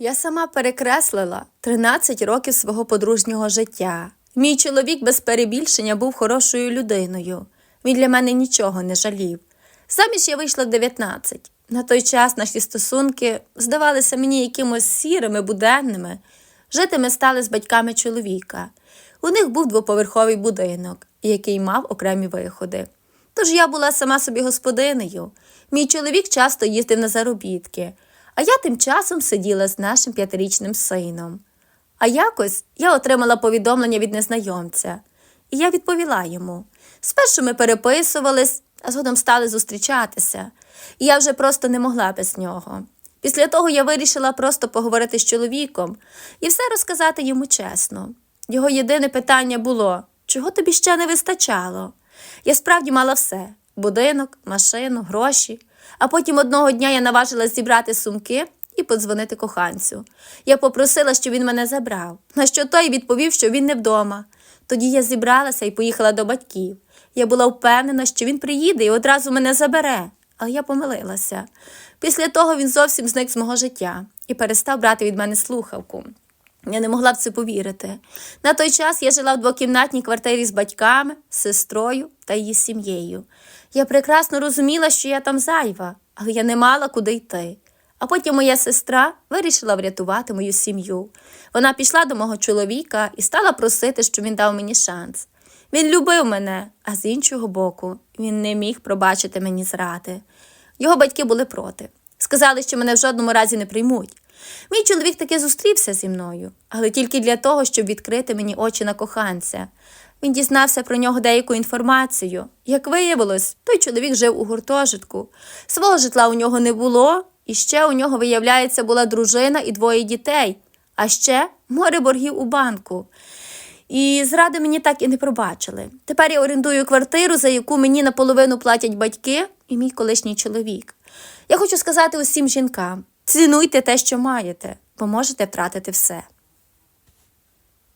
Я сама перекреслила 13 років свого подружнього життя. Мій чоловік без перебільшення був хорошою людиною. Він для мене нічого не жалів. Заміж я вийшла в 19. На той час наші стосунки здавалися мені якимось сірими, буденними. Жити ми стали з батьками чоловіка. У них був двоповерховий будинок, який мав окремі виходи. Тож я була сама собі господинею. Мій чоловік часто їздив на заробітки, а я тим часом сиділа з нашим п'ятирічним сином. А якось я отримала повідомлення від незнайомця, і я відповіла йому. Спершу ми переписувались, а згодом стали зустрічатися, і я вже просто не могла без нього. Після того я вирішила просто поговорити з чоловіком і все розказати йому чесно. Його єдине питання було: чого тобі ще не вистачало? Я справді мала все: будинок, машину, гроші. А потім одного дня я наважилась зібрати сумки і подзвонити коханцю. Я попросила, щоб він мене забрав, на що той відповів, що він не вдома. Тоді я зібралася і поїхала до батьків. Я була впевнена, що він приїде і одразу мене забере, але я помилилася. Після того він зовсім зник з мого життя і перестав брати від мене слухавку. Я не могла в це повірити. На той час я жила в двокімнатній квартирі з батьками, сестрою та її сім'єю. Я прекрасно розуміла, що я там зайва, але я не мала куди йти. А потім моя сестра вирішила врятувати мою сім'ю. Вона пішла до мого чоловіка і стала просити, щоб він дав мені шанс. Він любив мене, а з іншого боку, він не міг пробачити мені зради. Його батьки були проти. Сказали, що мене в жодному разі не приймуть. Мій чоловік таки зустрівся зі мною, але тільки для того, щоб відкрити мені очі на коханця. Він дізнався про нього деяку інформацію. Як виявилось, той чоловік жив у гуртожитку. Свого житла у нього не було, і ще у нього, виявляється, була дружина і двоє дітей, а ще море боргів у банку. І зради мені так і не пробачили. Тепер я орендую квартиру, за яку мені наполовину платять батьки і мій колишній чоловік. Я хочу сказати усім жінкам: цінуйте те, що маєте, бо можете втратити все.